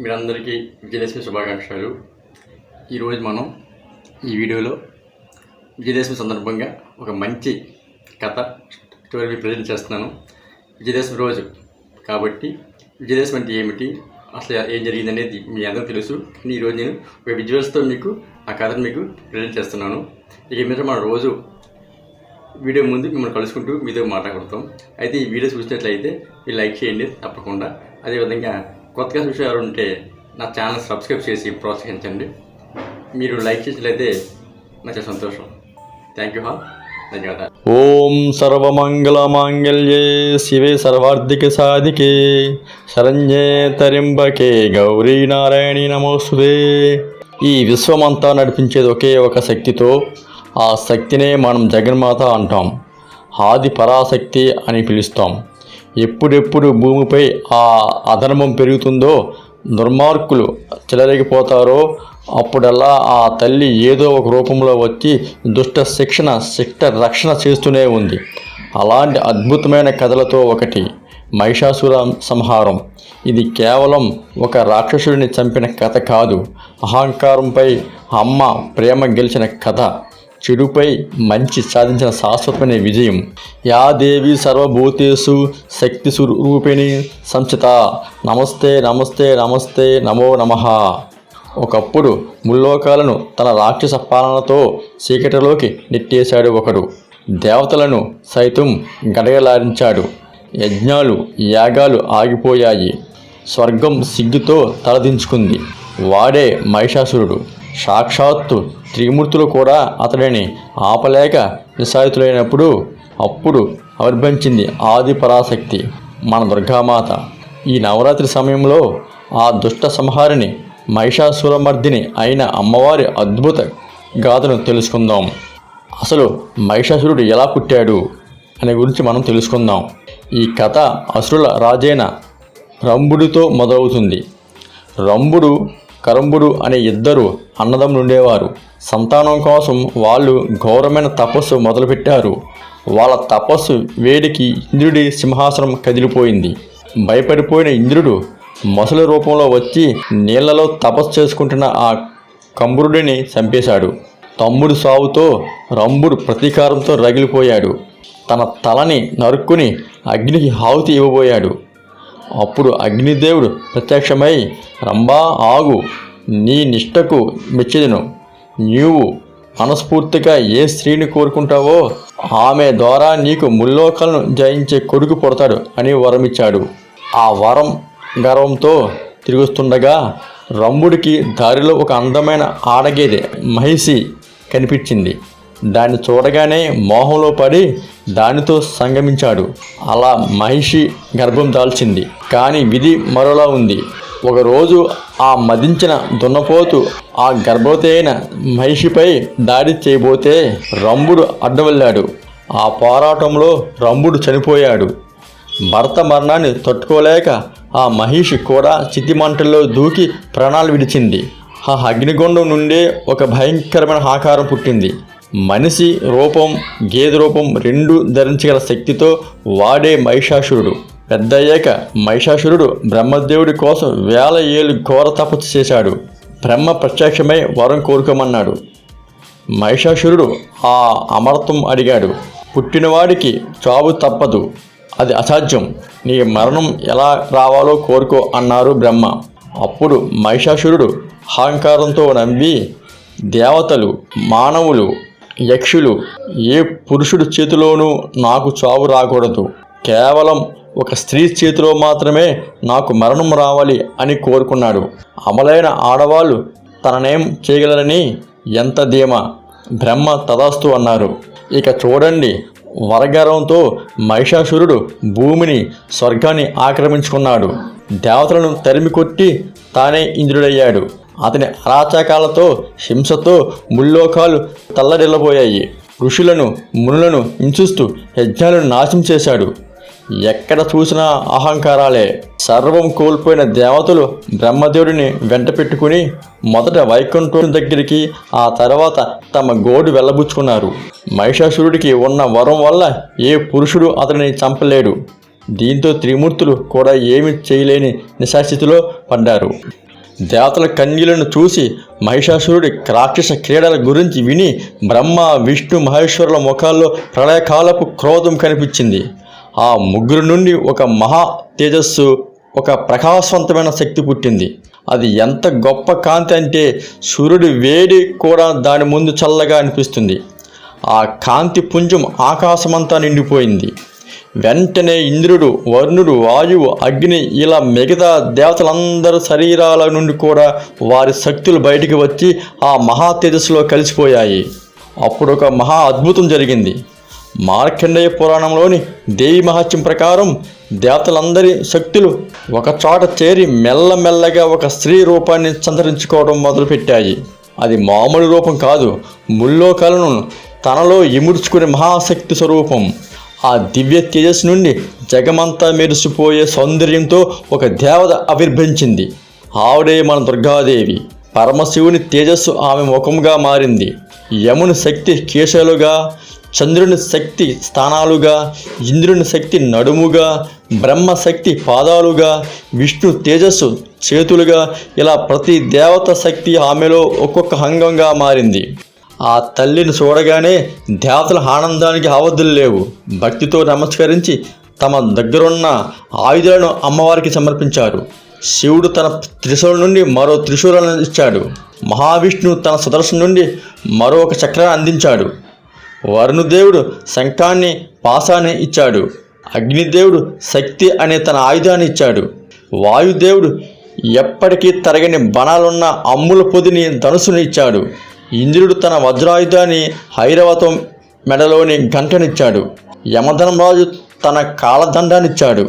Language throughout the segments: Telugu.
మీరందరికీ విజయదశమి శుభాకాంక్షలు. ఈరోజు మనం ఈ వీడియోలో విజయదశమి సందర్భంగా ఒక మంచి కథ స్టోరీ మీకు ప్రజెంట్ చేస్తున్నాను. విజయదశమి రోజు కాబట్టి విజయదశమి అంటే ఏమిటి అసలు ఏం జరిగింది అనేది మీ అందరూ తెలుసు. కానీ ఈరోజు నేను ఒక విజువల్స్తో మీకు ఆ కథను మీకు ప్రజెంట్ చేస్తున్నాను. ఇక మీద మనం రోజు వీడియో ముందు మిమ్మల్ని కలుసుకుంటూ మీతో మాట్లాడుతాం అయితే ఈ వీడియో చూసినట్లయితే మీరు లైక్ చేయండి తప్పకుండా. అదేవిధంగా కొత్తగా చూసేవారు ఉంటే నా ఛానల్ సబ్స్క్రైబ్ చేసి ప్రోత్సహించండి. మీరు లైక్ చేసినట్లయితే నాకు సంతోషం. థ్యాంక్ యూ హాల్ ధన్యవాదాలు. ఓం సర్వమంగళమాంగళ్యే శివే సర్వార్థిక సాధికే శరణ్యే తరింబకే గౌరీ నారాయణి నమోస్తుదే. ఈ విశ్వమంతా నడిపించేది ఒకే ఒక శక్తితో ఆ శక్తినే మనం జగన్మాత అంటాం. ఆది పరాశక్తి అని పిలుస్తాం. ఎప్పుడెప్పుడు భూమిపై ఆ అధర్మం పెరుగుతుందో దుర్మార్గులు చెలరేగిపోతారో అప్పుడల్లా ఆ తల్లి ఏదో ఒక రూపంలో వచ్చి దుష్ట శిక్షణ శిక్ష రక్షణ చేస్తూనే ఉంది. అలాంటి అద్భుతమైన కథలతో ఒకటి మహిషాసుర సంహారం. ఇది కేవలం ఒక రాక్షసుడిని చంపిన కథ కాదు అహంకారంపై అమ్మ ప్రేమ గెలిచిన కథ. చెడుపై మంచి సాధించిన శాశ్వతమైన విజయం. యా దేవి సర్వభూతేషు శక్తి స్వరూపిణి సంచిత. నమస్తే నమస్తే నమస్తే నమో నమః. ఒకప్పుడు ముల్లోకాలను తన రాక్షస పాలనతో చీకటిలోకి నెట్టేశాడు ఒకడు. దేవతలను సైతం గడగలారించాడు యజ్ఞాలు యాగాలు ఆగిపోయాయి. స్వర్గం సిగ్గుతో తలదించుకుంది. వాడే మహిషాసురుడు. సాక్షాత్తు త్రిమూర్తులు కూడా అతడిని ఆపలేక నిశాయితులైనప్పుడు అప్పుడు ఆవిర్భవించింది ఆది పరాశక్తి మన దుర్గామాత. ఈ నవరాత్రి సమయంలో ఆ దుష్ట సంహారిని మహిషాసురమర్దిని అయిన అమ్మవారి అద్భుత గాథను తెలుసుకుందాం. అసలు మహిషాసురుడు ఎలా పుట్టాడు అనే గురించి మనం తెలుసుకుందాం. ఈ కథ అసురుల రాజైన రంభుడితో మొదలవుతుంది. రంభుడు కరంబుడు అనే ఇద్దరు అన్నదమ్ములు ఉండేవారు సంతానం కోసం వాళ్ళు ఘోరమైన తపస్సు మొదలుపెట్టారు. వాళ్ళ తపస్సు వేడికి ఇంద్రుడి సింహాసనం కదిలిపోయింది. భయపడిపోయిన ఇంద్రుడు మొసలి రూపంలో వచ్చి నీళ్ళలో తపస్సు చేసుకుంటున్న ఆ కంబురుడిని చంపేశాడు. తమ్ముడు సావుతో రంభుడు ప్రతీకారంతో రగిలిపోయాడు. తన తలని నరుక్కుని అగ్నికి హావుతి ఇవ్వబోయాడు. అప్పుడు అగ్నిదేవుడు ప్రత్యక్షమై రంభా ఆగు నీ నిష్టకు మెచ్చెదను. నీవు మనస్ఫూర్తిగా ఏ స్త్రీని కోరుకుంటావో ఆమె ద్వారా నీకు ముల్లోకాలను జయించే కొడుకు పుడతాడు అని వరమిచ్చాడు. ఆ వరం గర్వంతో తిరుగుతుండగా రంభుడికి దారిలో ఒక అందమైన ఆడగేదె మహిషి కనిపించింది. దాన్ని చూడగానే మోహంలో పడి దానితో సంగమించాడు. అలా మహిషి గర్భం దాల్చింది. కానీ విధి మరోలా ఉంది. ఒకరోజు ఆ మదించిన దున్నపోతు ఆ గర్భవతి అయిన మహిషిపై దాడి చేయబోతే రంభుడు అడ్డవెళ్ళాడు. ఆ పోరాటంలో రంభుడు చనిపోయాడు. భర్త మరణాన్ని తట్టుకోలేక ఆ మహిషి కూడా చితిమంటల్లో దూకి ప్రాణాలు విడిచింది. ఆ అగ్నిగుండం నుండే ఒక భయంకరమైన ఆకారం పుట్టింది. మనిషి రూపం గేదె రూపం రెండు ధరించగల శక్తితో వాడే మహిషాసురుడు. పెద్దయ్యాక మహిషాసురుడు బ్రహ్మదేవుడి కోసం వేల ఏళ్ళు ఘోర తపస్సు చేశాడు. బ్రహ్మ ప్రత్యక్షమై వరం కోరుకోమన్నాడు. మహిషాసురుడు ఆ అమరత్వం అడిగాడు. పుట్టినవాడికి చావు తప్పదు. అది అసాధ్యం. నీ మరణం ఎలా రావాలో కోరుకో అన్నారు బ్రహ్మ. అప్పుడు మహిషాసురుడు అహంకారంతో నవ్వి దేవతలు మానవులు యక్షులు ఏ పురుషుడి చేతిలోనూ నాకు చావు రాకూడదు. కేవలం ఒక స్త్రీ చేతిలో మాత్రమే నాకు మరణం రావాలి అని కోరుకున్నాడు. అమలైన ఆడవాళ్ళు తననేం చేయగలరని ఎంత ధీమా. బ్రహ్మ తదాస్తు అన్నారు. ఇక చూడండి. వరగర్వంతో మహిషాసురుడు భూమిని స్వర్గాన్ని ఆక్రమించుకున్నాడు. దేవతలను తరిమి కొట్టి తానే ఇంద్రుడయ్యాడు. అతని అరాచకాలతో హింసతో ముల్లోకాలు తల్లడిల్లబోయాయి. ఋషులను మునులను హింసిస్తూ యజ్ఞాలను నాశనం చేశాడు. ఎక్కడ చూసినా అహంకారాలే. సర్వం కోల్పోయిన దేవతలు బ్రహ్మదేవుడిని వెంట పెట్టుకుని మొదట వైకుంఠం దగ్గరికి ఆ తర్వాత తమ గోడు వెళ్ళబుచ్చుకున్నారు. మహిషాసురుడికి ఉన్న వరం వల్ల ఏ పురుషుడు అతనిని చంపలేడు. దీంతో త్రిమూర్తులు కూడా ఏమి చేయలేని నిశాస్థితిలో పడ్డారు. దేవతల కన్యలను చూసి మహిషాసురుడి రాక్షస క్రీడల గురించి విని బ్రహ్మ విష్ణు మహేశ్వరుల ముఖాల్లో ప్రళయకాలపు క్రోధం కనిపించింది. ఆ ముగ్గురు నుండి ఒక మహా తేజస్సు ఒక ప్రకాశవంతమైన శక్తి పుట్టింది. అది ఎంత గొప్ప కాంతి అంటే సూర్యుడి వేడి కూడా దాని ముందు చల్లగా అనిపిస్తుంది. ఆ కాంతి పుంజం ఆకాశమంతా నిండిపోయింది. వెంటనే ఇంద్రుడు వరుణుడు వాయువు అగ్ని ఇలా మిగతా దేవతలందరి శరీరాల నుండి కూడా వారి శక్తులు బయటికి వచ్చి ఆ మహా తేజస్సులో కలిసిపోయాయి. అప్పుడు ఒక మహా అద్భుతం జరిగింది. మార్కండేయ పురాణంలోని దేవి మహత్యం ప్రకారం దేవతలందరి శక్తులు ఒక చోట చేరి మెల్లమెల్లగా ఒక స్త్రీ రూపాన్ని సంతరించుకోవడం మొదలుపెట్టాయి. అది మామూలు రూపం కాదు ముల్లోకాలను తనలో ఇముడ్చుకునే మహాశక్తి స్వరూపం. ఆ దివ్య తేజస్సు నుండి జగమంతా మెరిసిపోయే సౌందర్యంతో ఒక దేవత ఆవిర్భించింది ఆవిడే మన దుర్గాదేవి. పరమశివుని తేజస్సు ఆమె ముఖంగా మారింది. యముని శక్తి కేశాలుగా చంద్రుని శక్తి స్థానాలుగా ఇంద్రుని శక్తి నడుముగా బ్రహ్మ శక్తి పాదాలుగా విష్ణు తేజస్సు చేతులుగా ఇలా ప్రతి దేవత శక్తి ఆమెలో ఒక్కొక్క అంగంగా మారింది. ఆ తల్లిని చూడగానే దేవతల ఆనందానికి అవధులు లేవు. భక్తితో నమస్కరించి తమ దగ్గరున్న ఆయుధాలను అమ్మవారికి సమర్పించారు. శివుడు తన త్రిశూలం నుండి మరో త్రిశూలను ఇచ్చాడు. మహావిష్ణువు తన సుదర్శనం నుండి మరో ఒక చక్రాన్ని అందించాడు. వరుణుదేవుడు శంఖాన్ని పాశాన్ని ఇచ్చాడు. అగ్నిదేవుడు శక్తి అనే తన ఆయుధాన్ని ఇచ్చాడు. వాయుదేవుడు ఎప్పటికీ తరగని బణాలున్న అమ్ముల పొదిని ధనుసుని ఇచ్చాడు. ఇంద్రుడు తన వజ్రాయుధాన్ని హైరవతం మెడలోని గంటనిచ్చాడు. యమధర్మరాజు తన కాలదండానిచ్చాడు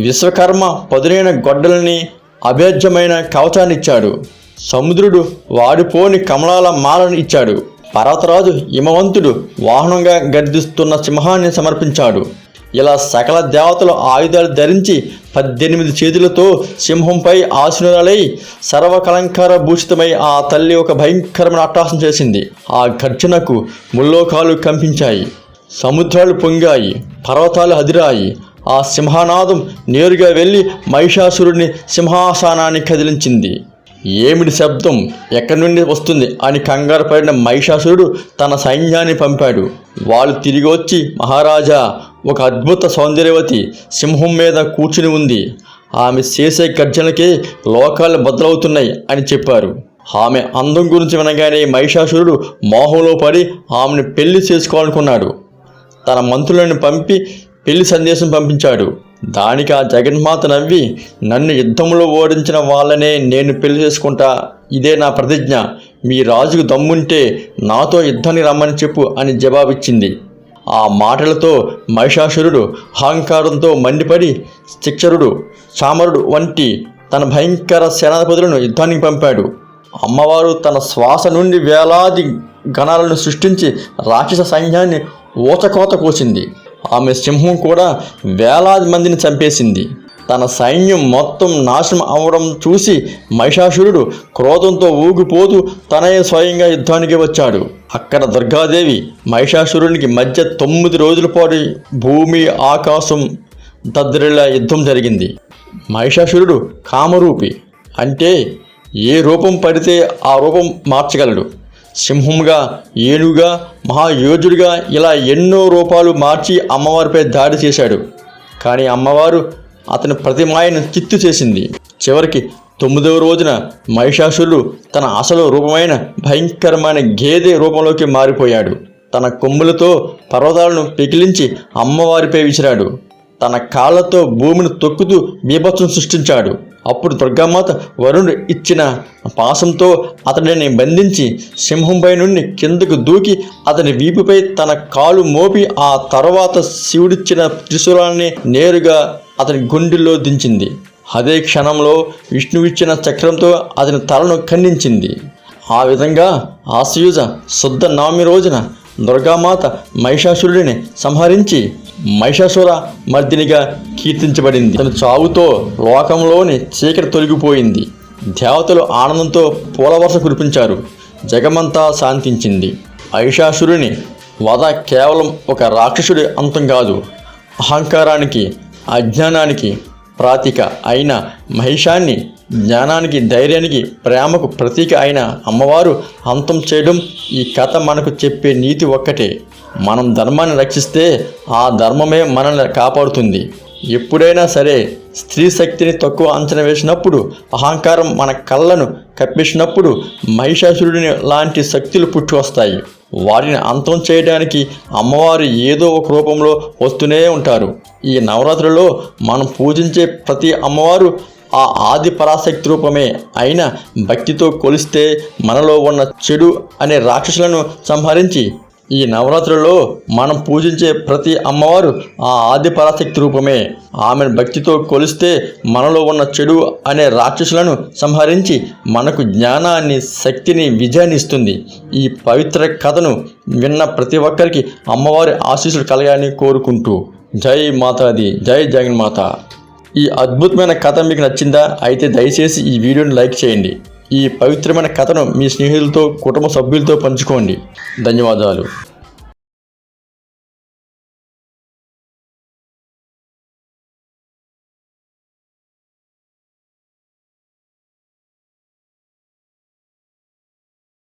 విశ్వకర్మ పదునైన గొడ్డలని అభేద్యమైన కవచాన్నిచ్చాడు. సముద్రుడు వాడిపోని కమలాల మాలను ఇచ్చాడు. పర్వతరాజు హిమవంతుడు వాహనంగా గర్దిస్తున్న సింహాన్ని సమర్పించాడు. ఇలా సకల దేవతలు ఆయుధాలు ధరించి పద్దెనిమిది చేతులతో సింహంపై ఆశీనులై సర్వకలంకార భూషితమై ఆ తల్లి ఒక భయంకరమైన అట్టాసం చేసింది. ఆ గర్జనకు ముల్లోకాలు కంపించాయి. సముద్రాలు పొంగాయి. పర్వతాలు అదిరాయి ఆ సింహనాదం నేరుగా వెళ్ళి మహిషాసురుడిని సింహాసనాన్ని కదిలించింది. ఏమిటి శబ్దం? ఎక్కడి నుండి వస్తుంది? అని కంగారు పడిన మహిషాసురుడు తన సైన్యాన్ని పంపాడు. వాళ్ళు తిరిగి వచ్చి మహారాజా ఒక అద్భుత సౌందర్యవతి సింహం మీద కూర్చుని ఉంది. ఆమె చేసే గర్జనకే లోకాలు బద్దలవుతున్నాయి అని చెప్పారు. ఆమె అందం గురించి వినగానే మహిషాసురుడు మోహంలో పడి ఆమెను పెళ్ళి చేసుకోవాలనుకున్నాడు. తన మంత్రులను పంపి పెళ్ళి సందేశం పంపించాడు. దానికి ఆ జగన్మాత నవ్వి నన్ను యుద్ధంలో ఓడించిన వాళ్ళనే నేను పెళ్ళి చేసుకుంటా. ఇదే నా ప్రతిజ్ఞ. మీ రాజుకు దమ్ముంటే నాతో యుద్ధాన్ని రమ్మని చెప్పు అని జవాబిచ్చింది. ఆ మాటలతో మహిషాసురుడు అహంకారంతో మండిపడి శిక్షరుడు చామరుడు వంటి తన భయంకర సేనాధిపతులను యుద్ధానికి పంపాడు. అమ్మవారు తన శ్వాస నుండి వేలాది గణాలను సృష్టించి రాక్షస సైన్యాన్ని ఊచకోత కోసింది. ఆమె సింహం కూడా వేలాది మందిని చంపేసింది. తన సైన్యం మొత్తం నాశనం అవడం చూసి మహిషాసురుడు క్రోధంతో ఊగిపోతూ తనే స్వయంగా యుద్ధానికి వచ్చాడు. అక్కడ దుర్గాదేవి మహిషాసురునికి మధ్య తొమ్మిది రోజుల పాటు భూమి ఆకాశం దద్రిలా యుద్ధం జరిగింది. మహిషాసురుడు కామరూపి అంటే ఏ రూపం పడితే ఆ రూపం మార్చగలడు. సింహంగా ఏనుగా మహాయోధుడిగా ఇలా ఎన్నో రూపాలు మార్చి అమ్మవారిపై దాడి చేశాడు. కానీ అమ్మవారు అతని ప్రతిమాయను చిత్తు చేసింది. చివరికి తొమ్మిదవ రోజున మహిషాసురుడు తన అసలు రూపమైన భయంకరమైన గేదె రూపంలోకి మారిపోయాడు. తన కొమ్ములతో పర్వతాలను పెకిలించి అమ్మవారిపై విసిరాడు. తన కాళ్ళతో భూమిని తొక్కుతూ బీభత్సం సృష్టించాడు. అప్పుడు దుర్గామాత వరుణుడు ఇచ్చిన పాశంతో అతడిని బంధించి సింహంపై నుండి కిందకు దూకి అతని వీపుపై తన కాలు మోపి ఆ తర్వాత శివుడిచ్చిన త్రిశూలాన్ని నేరుగా అతని గుండెల్లో దించింది. అదే క్షణంలో విష్ణువిచ్చిన చక్రంతో అతని తలను ఖండించింది. ఆ విధంగా ఆశయుజ శుద్ధ నవమి రోజున దుర్గామాత మహిషాసురుడిని సంహరించి మహిషాసుర మర్దినిగా కీర్తించబడింది. అతని చావుతో లోకంలోని చీకటి తొలగిపోయింది. దేవతలు ఆనందంతో పూలవర్ష కురిపించారు. జగమంతా శాంతించింది. మహిషాసురుని వధ కేవలం ఒక రాక్షసుడి అంతం కాదు. అహంకారానికి అజ్ఞానానికి ప్రాతిక అయిన మహిషాన్ని జ్ఞానానికి ధైర్యానికి ప్రేమకు ప్రతీక అయిన అమ్మవారు అంతం చేయడం ఈ కథ మనకు చెప్పే నీతి ఒక్కటే. మనం ధర్మాన్ని రక్షిస్తే ఆ ధర్మమే మనల్ని కాపాడుతుంది. ఎప్పుడైనా సరే స్త్రీ శక్తిని తక్కువ అంచనా వేసినప్పుడు అహంకారం మన కళ్ళను కప్పేసినప్పుడు మహిషాసురుడిని లాంటి శక్తులు పుట్టి వస్తాయి. వారిని అంతం చేయడానికి అమ్మవారు ఏదో ఒక రూపంలో వస్తూనే ఉంటారు. ఈ నవరాత్రులలో మనం పూజించే ప్రతి అమ్మవారు ఆ ఆది పరాశక్తి రూపమే అయిన భక్తితో కొలిస్తే మనలో ఉన్న చెడు అనే రాక్షసులను సంహరించి ఈ నవరాత్రులలో మనం పూజించే ప్రతి అమ్మవారు ఆ ఆది పరాశక్తి రూపమే. ఆమెను భక్తితో కొలిస్తే మనలో ఉన్న చెడు అనే రాక్షసులను సంహరించి మనకు జ్ఞానాన్ని శక్తిని విజయాన్ని ఇస్తుంది. ఈ పవిత్ర కథను విన్న ప్రతి ఒక్కరికి అమ్మవారి ఆశీస్సులు కలగాలని కోరుకుంటూ. జై మాతాది జై జగన్మాత. ఈ అద్భుతమైన కథ మీకు నచ్చిందా? అయితే దయచేసి ఈ వీడియోని లైక్ చేయండి. ఈ పవిత్రమైన కథను మీ స్నేహితులతో కుటుంబ సభ్యులతో పంచుకోండి. ధన్యవాదాలు.